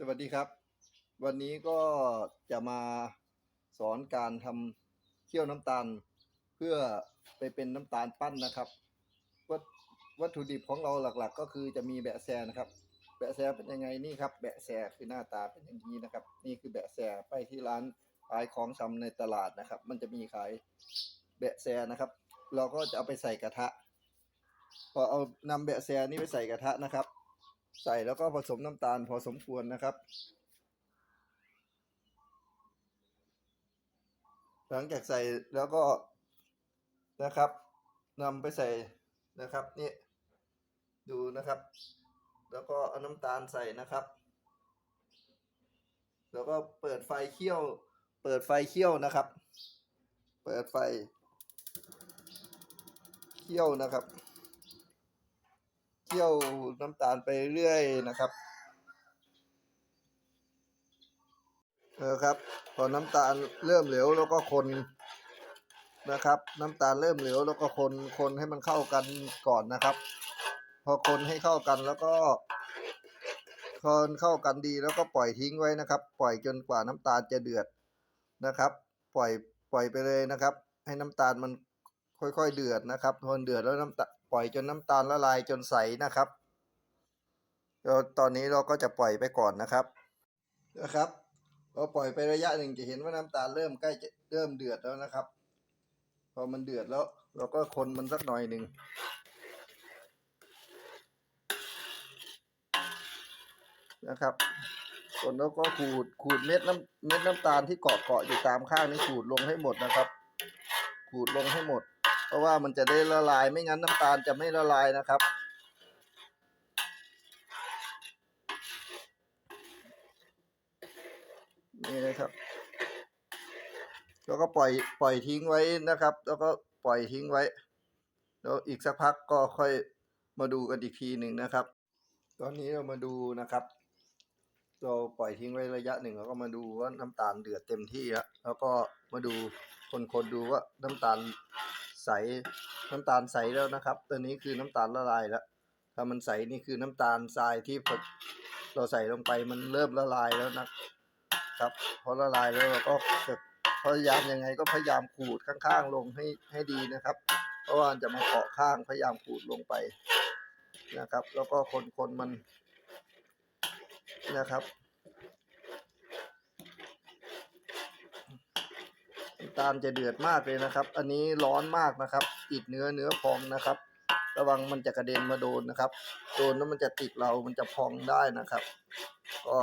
สวัสดีครับ วันนี้ก็จะมาสอนการทำเคี่ยวน้ำตาล เพื่อไปเป็นน้ำตาลปั้นนะครับ วัตวัตถุดิบของเราหลักๆ ก็คือจะมีแบะแซนะครับ แบะแซเป็นยังไงนี่ครับ แบะแซคือหน้าตาเป็นอย่างนี้นะครับ นี่คือแบะแซไปที่ร้านขายของชำในตลาดนะครับ มันจะมีขายแบะแซนะครับ เราก็จะเอาไปใส่กระทะ พอเอานำแบะแซนี่ไปใส่กระทะนะครับ ใส่แล้วก็ผสมน้ำตาลพอสมควรนะครับ หลังจากใส่แล้วก็นะครับนำไปใส่นะครับนี่ดูนะครับ แล้วก็เอาน้ำตาลใส่นะครับ แล้วก็เปิดไฟเคี่ยว เปิดไฟเคี่ยวนะครับ เปิดไฟเคี่ยวนะครับ คี่ยวน้ำตาลไปเรื่อยนะครับเออครับ พอน้ำตาลเริ่มเหลวแล้วก็คนนะครับ น้ำตาลเริ่มเหลวแล้วก็คนคนให้มันเข้ากันก่อนนะครับ พอคนให้เข้ากันแล้วก็คนเข้ากันดีแล้วก็ปล่อยทิ้งไว้นะครับ ปล่อยจนกว่าน้ำตาลจะเดือดนะครับ ปล่อยปล่อยไปเลยนะครับ ให้น้ำตาลมันค่อยๆเดือดนะครับพอเดือดแล้วน้ำตา ปล่อยจนน้ำตาลละลายจนใสนะครับตอนนี้เราก็จะปล่อยไปก่อนนะครับนะครับพอปล่อยไประยะหนึ่งจะเห็นว่าน้ำตาลเริ่มใกล้จะเริ่มเดือดแล้วนะครับ พอมันเดือดแล้ว เราก็คนมันสักหน่อยหนึ่งนะครับคนแล้วก็ขูดขูดเม็ดน้ำเม็ดน้ำตาลที่เกาะเกาะอยู่ตามข้างนี่ขูดลงให้หมดนะครับ ขูดลงให้หมด เพราะว่ามันจะได้ละลายไม่งั้นน้ำตาลจะไม่ละลายนะครับ นี่นะครับ แล้วก็ปล่อยปล่อยทิ้งไว้นะครับ แล้วก็ปล่อยทิ้งไว้ แล้วอีกสักพักก็ค่อยมาดูกันอีกทีหนึ่งนะครับ ตอนนี้เรามาดูนะครับเราปล่อยทิ้งไว้ระยะหนึ่งแล้วก็มาดูว่าน้ำตาลเดือดเต็มที่แล้วแล้วก็มาดูคนๆดูว่าน้ำตาล ใสน้ำตาลใสแล้วนะครับ ตัวนี้คือน้ำตาลละลายแล้วถ้ามันใสนี่คือน้ำตาลทรายที่เราใส่ลงไปมันเริ่มละลายแล้วนะครับพอละลายแล้วเราก็จะพยายามยังไงก็พยายามขูดข้างๆลงให้ให้ดีนะครับ เพราะว่าจะมาเกาะข้างพยายามขูดลงไปนะครับ แล้วก็คนๆมันนะครับ น้ำ ตาลจะเดือดมากเลยนะครับ อันนี้ร้อนมากนะครับ ติดเนื้อเนื้อพองนะครับ ระวังมันจะกระเด็นมาโดนนะครับ โดนแล้วมันจะติดเรา มันจะพองได้นะครับ ก็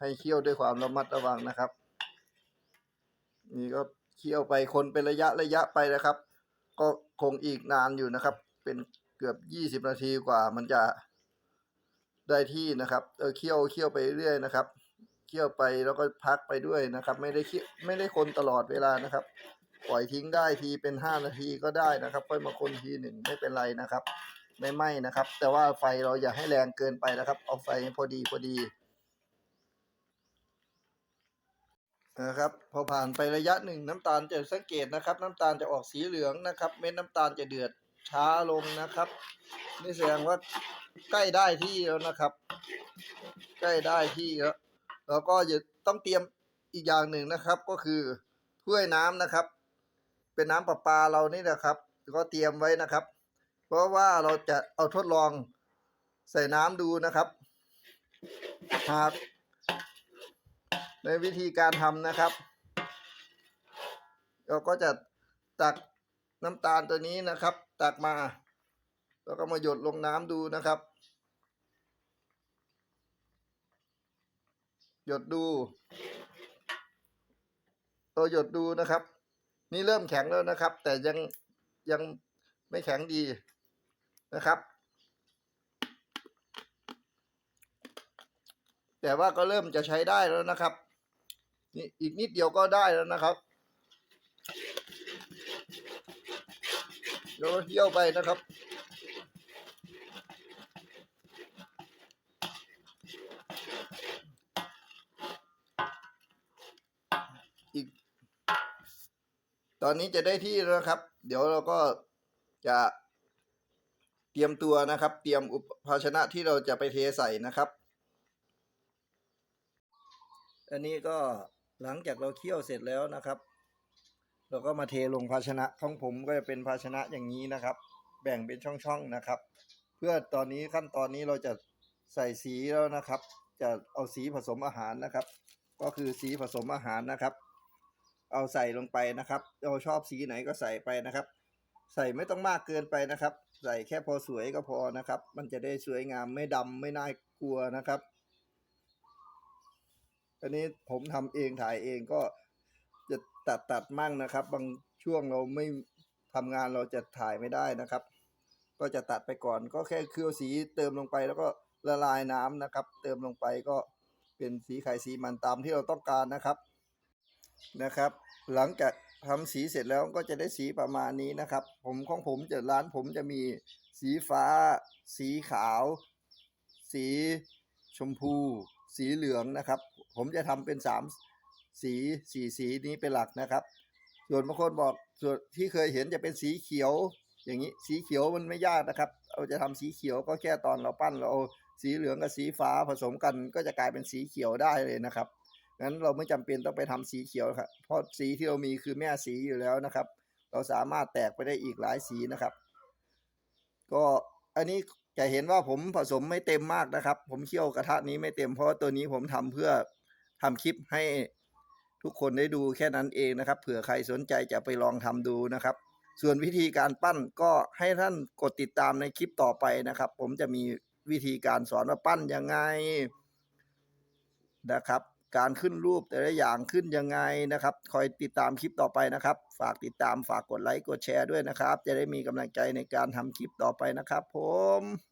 ให้เคี่ยวด้วยความระมัดระวังนะครับ นี่ก็เคี่ยวไปคนเป็นระยะระยะไปนะครับ ก็คงอีกนานอยู่นะครับ เป็นเกือบยี่สิบนาทีกว่ามันจะได้ที่นะครับ เออเคี่ยวเคี่ยวไปเรื่อยนะครับ เคี่ยวไปแล้วก็พักไปด้วยนะครับ ไม่ได้เคี่ยวไม่ได้คนตลอดเวลานะครับ ปล่อยทิ้งได้ทีเป็นห้านาทีก็ได้นะครับ ค่อยมาคนทีหนึ่งไม่เป็นไรนะครับ ไม่ไหม้นะครับ แต่ว่าไฟเราอย่าให้แรงเกินไปนะครับ เอาไฟพอดีพอดีนะครับพอผ่านไประยะหนึ่งน้ำตาลจะสังเกตนะครับ น้ำตาลจะออกสีเหลืองนะครับ เม็ดน้ำตาลจะเดือดช้าลงนะครับ นี่แสดงว่าใกล้ได้ที่แล้วนะครับ ใกล้ได้ที่แล้ว แล้วก็จะต้องเตรียมอีกอย่างหนึ่งนะครับ ก็คือถ้วยน้ำนะครับ เป็นน้ำประปาเรานี่นะครับ ก็เตรียมไว้นะครับ เพราะว่าเราจะเอาทดลองใส่น้ำดูนะครับหากในวิธีการทำนะครับ เราก็จะตักน้ำตาลตัวนี้นะครับ ตักมา แล้วก็มาหยดลงน้ำดูนะครับ หยดดูเราหยดดูนะครับ นี่เริ่มแข็งแล้วนะครับ แต่ยังยังไม่แข็งดีนะครับ แต่ว่าก็เริ่มจะใช้ได้แล้วนะครับ นี่อีกนิดเดียวก็ได้แล้วนะครับเดี๋ยวเที่ยวไปนะครับ อีก ตอนนี้จะได้ที่แล้วครับ เดี๋ยวเราก็จะเตรียมตัวนะครับ เตรียมอุปภาชนะที่เราจะไปเทใส่นะครับ อันนี้ก็หลังจากเราเคี่ยวเสร็จแล้วนะครับ เราก็มาเทลงภาชนะของผมก็จะเป็นภาชนะอย่างนี้นะครับ แบ่งเป็นช่องๆนะครับ เพื่อตอนนี้ขั้นตอนนี้เราจะใส่สีแล้วนะครับ จะเอาสีผสมอาหารนะครับ ก็คือสีผสมอาหารนะครับ เอาใส่ลงไปนะครับเราชอบสีไหนก็ใส่ไปนะครับ ใส่ไม่ต้องมากเกินไปนะครับ ใส่แค่พอสวยก็พอนะครับ มันจะได้สวยงามไม่ดำไม่น่ากลัวนะครับอันนี้ผมทำเองถ่ายเองก็จะตัดตัดมั่งนะครับ บางช่วงเราไม่ทำงานเราจะถ่ายไม่ได้นะครับ ก็จะตัดไปก่อนก็แค่เคลือบสีเติมลงไปแล้วก็ละลายน้ำนะครับ เติมลงไปก็เป็นสีไข่สีมันตามที่เราต้องการนะครับ นะครับ หลังจากทำสีเสร็จแล้วก็จะได้สีประมาณนี้นะครับ ผมของผมจะร้านผมจะมีสีฟ้า สีขาว สีชมพู สีเหลืองนะครับ ผมจะทำเป็นสามสีสีสีนี้เป็นหลักนะครับ ส่วนบางคนบอกส่วนที่เคยเห็นจะเป็นสีเขียว อย่างนี้สีเขียวมันไม่ยากนะครับ เราจะทำสีเขียวก็แค่ตอนเราปั้นเราสีเหลืองกับสีฟ้าผสมกันก็จะกลายเป็นสีเขียวได้เลยนะครับ งั้นเราไม่จำเป็นต้องไปทำสีเขียวครับเพราะสีที่เรามีคือแม่สีอยู่แล้วนะครับ เราสามารถแตกไปได้อีกหลายสีนะครับ ก็อันนี้จะเห็นว่าผมผสมไม่เต็มมากนะครับ ผมเคี่ยวกระทะนี้ไม่เต็มเพราะตัวนี้ผมทำเพื่อทำคลิปให้ทุกคนได้ดูแค่นั้นเองนะครับ เผื่อใครสนใจจะไปลองทำดูนะครับ ส่วนวิธีการปั้นก็ให้ท่านกดติดตามในคลิปต่อไปนะครับ ผมจะมีวิธีการสอนว่าปั้นยังไงนะครับ การขึ้นรูปแต่ละอย่างขึ้นยังไงนะครับ คอยติดตามคลิปต่อไปนะครับ ฝากติดตามฝากกดไลค์กดแชร์ด้วยนะครับ จะได้มีกำลังใจในการทำคลิปต่อไปนะครับ ผม